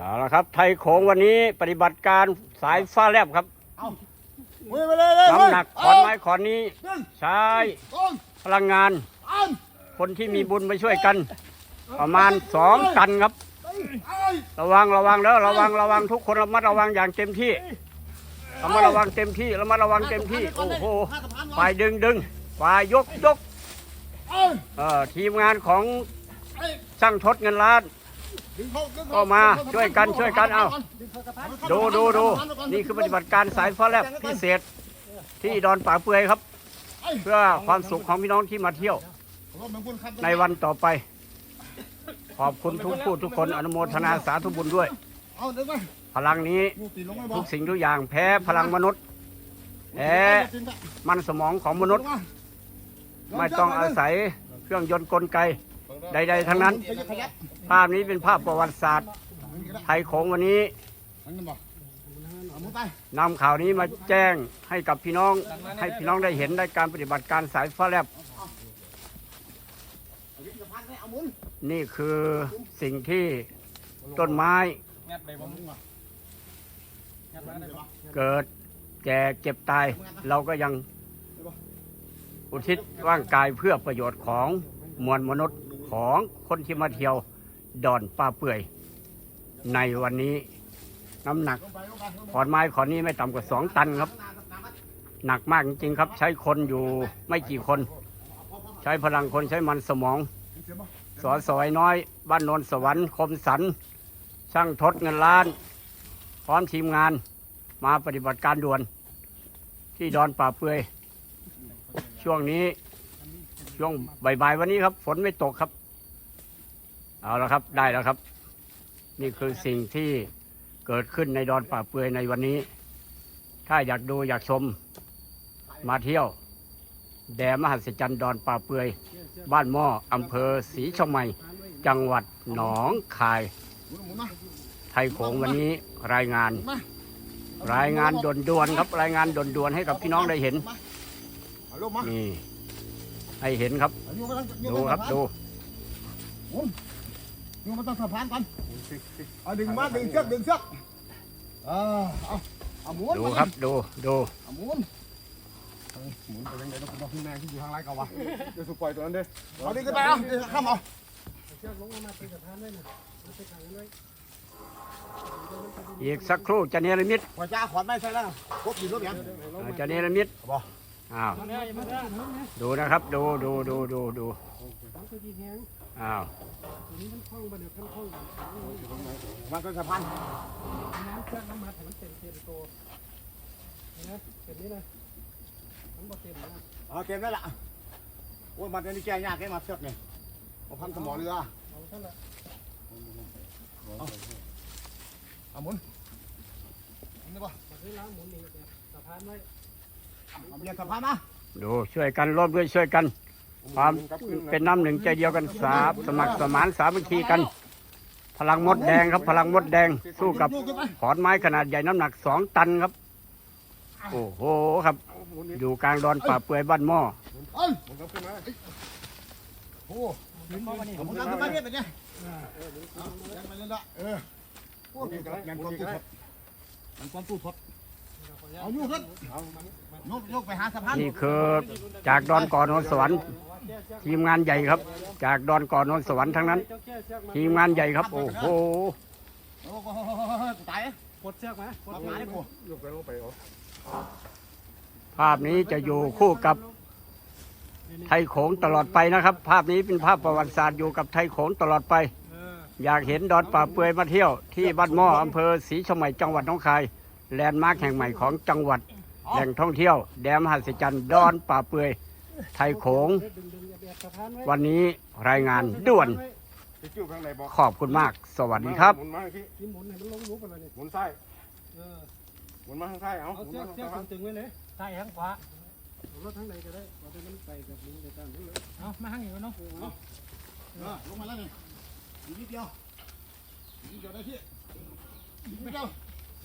เอาละครับ ไทยโขงวันนี้ปฏิบัติการสายฟ้าแลบครับมือไปเลยเลยน้ำหนักขอนไม้ขอนนี้ ใช้ต้นพลังงานอันคนที่มีบุญมาช่วยกัน ประมาณสองตันครับไอ้ระวังระวังเด้อระวังระวังทุกคนระมัดระวังอย่างเต็มที่ระมัดระวังเต็มที่ระมัดระวังเต็มที่ โอ้โหฝ่ายดึงดึงฝ่ายยกยกไอ้เอ่อทีมงานของ ไอ้ช่างทดเงินล้าน ก็มาช่วยกันช่วยกันเอาดูดูดูนี่คือปฏิบัติการสายฟ้าแลบพิเศษที่ดอนป่าเปือยครับ เพื่อความสุขของพี่น้องที่มาเที่ยว ในวันต่อไป ขอบคุณทุกผู้ทุกคนอนุโมทนาสาธุบุญด้วย พลังนี้ทุกกสิ่งทุกอย่างแพ้พลังมนุษย์แพ้มันสมองของมนุษย์ ไม่ต้องอาศัยเครื่องยนต์กลไก ใดๆทั้งนั้น ภาพนี้เป็นภาพประวัติศาสตร์ไทยโขงวันนี้นำข่าวนี้มาแจ้งให้กับพี่น้อง ให้พี่น้องได้เห็นในการปฏิบัติการสายฟ้าแลบนี่คือสิ่งที่ต้นไม้ เกิดแก่เจ็บตาย เราก็ยังอุทิศร่างกายเพื่อประโยชน์ของมวลมนุษย์ ของคนที่มาเที่ยวดอนป่าเปื่อย ในวันนี้น้ำหนักขอนไม้ขอนนี้ไม่ต่ำกว่าสองตันครับ หนักมากจริงๆครับ ใช้คนอยู่ไม่กี่คน ใช้พลังคนใช้มันสมอง สอสอยน้อย บ้านโนนสวรรค์คมสัน ช่างทดเงินล้าน พร้อมทีมงานมาปฏิบัติการด่วน ที่ดอนป่าเปื่อยช่วงนี้ช่วงบ่ายๆวันนี้ครับ ฝนไม่ตกครับ เอาละครับได้แล้วครับ นี่คือสิ่งที่เกิดขึ้นในดอนป่าเปือยในวันนี้ ถ้าอยากดูอยากชมมาเที่ยว แดมหัศจรรย์ดอนป่าเปือย บ้านหม้ออำเภอศรีชมใหม่จังหวัดหนองคาย ไทยโขงวันนี้รายงาน รายงานด่วนๆครับรายงานด่วนๆให้กับพี่น้องได้เห็นนี่ให้เห็นครับ ดูครับดู โยกมาตั้งสะพานก่อนเอาดึงมาดึงเชือกดึงเชือกเออเอาเอาหมุนดูครับดูดูเอาหมุนหมุนไปยังไงต้องคุณต้องขึ้นแม่ที่อยู่ข้างไรกันวะเดี๋ยวสุปล่อยตัวนั้นเด้เอาดึงขึ้นไปเอาเดี๋ยวข้ามเอาเชือกลงมาตีกระพันได้นะมันไปขังไว้อีกสักครู่จะเนรมิตหัวจ้าขอนไม่ใช่แล้วกบอยู่รูปยังอ่าจะเนรมิตบ่อ้าวมาได้มาได้นะดูนะครับ ดูดูดูดูดูส องตัวดีแหงอ้าวตัวนี้มันคล่องไปเดี๋ยวขั้นคล่องมันเป็นสะพานน้ำเชือกน้ำมัดให้มันเต็มเต็มตัวนะเต็มนี้เลยมันบ่เต็มนะเอาเก็บได้ละโอ้ยมันจะนี่แก้ยากแค่มาเชือกเนี่ยเอาพันสมอเรือเอาเท่าไหร่เอาหมุนอันนี้ป่ะมาซื้อล้างหมุนนี่แบบสะพานไว้เอาเบียร์สะพานมาดูช่วยกันร่วมด้วยช่วยกัน ความเป็นน้ำหนึ่งใจเดียวกันสาบสมัครสมานสามัคคีกัน พลังมดแดงครับ พลังมดแดงสู้กับขอนไม้ขนาดใหญ่น้ำหนักสองตันครับ โอ้โหครับ อยู่กลางดอนป่าเปื่อยบ้านหม้อเอ้ยมุนขึ้นมาโอ้หมุนขึ้นมาเนี่ยเป็นไงยังไปเลยละเออพวกนี้แมนความตู้ทดแมนความตู้ทด เอาอยู่ขึ้นยกยกไปหาสะพานนี่คือจากดอนก่อนนนสวรรค์ทีมงานใหญ่ครับ จากดอนก่อนนนสวรรค์ทั้งนั้นเจ้าแก้เชือกมาทีมงานใหญ่ครับ โอ้โหโอ้โหตายปลดเชือกมาปลดทำงานได้กูภาพนี้จะอยู่คู่กับไทยโขงตลอดไปนะครับ ภาพนี้เป็นภาพประวัติศาสตร์อยู่กับไทยโขงตลอดไปเอออยากเห็นดอนป่าเปือยมาเที่ยว ที่บ้านหม้ออำเภอศรีชมใหม่จังหวัดหน้องคาย แลนด์มาร์คแห่งใหม่ของจังหวัด แหล่งท่องเที่ยว แดมหัศจรรย์ดอนป่าเปือย ไทยโขงดึงดึงอย่าแบบสะพานไว้วันนี้รายงานด่วนไปจิ้วข้างในบอกขอบคุณมาก สวัสดีครับ หมุนมาที่นี่หมุนให้มันลงรูปไปเลยนี่หมุนซ้ายเออหมุนมาข้างซ้ายเอาเอาหมุนเชือมากเชือกข้างซ้ายตึงๆไว้เลยใช่ทั้งขวาเอารถทั้งไหนก็ได้เอาไปมันไปกับมึงในการนี้เลยเอามาหั่งอีกแล้วเนาะลงมาแล้วนี่อีกนิดเดียวอีกนิดเดียวได้ที่อีกนิดเดียวห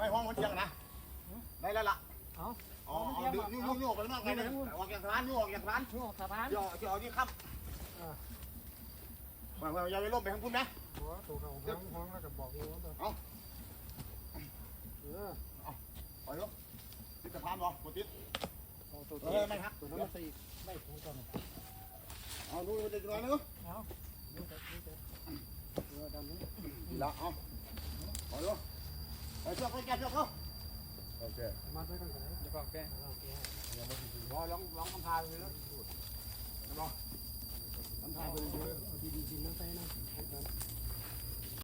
ไม่ห้องมันเที่ยงนะได้แล้วล่ะเอาอ๋อดูยุ่งยุ่งไปนอกไงเนี่ยออกจากร้านยุ่ออกจากร้านยุ่ออกจากร้านย่อที่ออนี่ค่ำมามาอย่าไปล่มไปข้างพุ่นนะหัวตัวเขาห้องห้องแล้วก็บอกอยู่ว่าเอาเออเอาไปลูกติดสะพานบ่กดติดเออไม่ครับตัวนั้นไม่ไม่ถูดกต้องเอาดูเด็กน้อยนึงเอาดูเด็กดูเด็กเออดันนี้ละเอาไปลูก ช่วยเขาแก้ช่วยเขาโอเคมาช่วยกันก่อนนเคโอเคอย่าไม่ถึงรอร้องร้องคำพายไปเลยนะคำพายไปเลยดีดีจริงนะไปนะ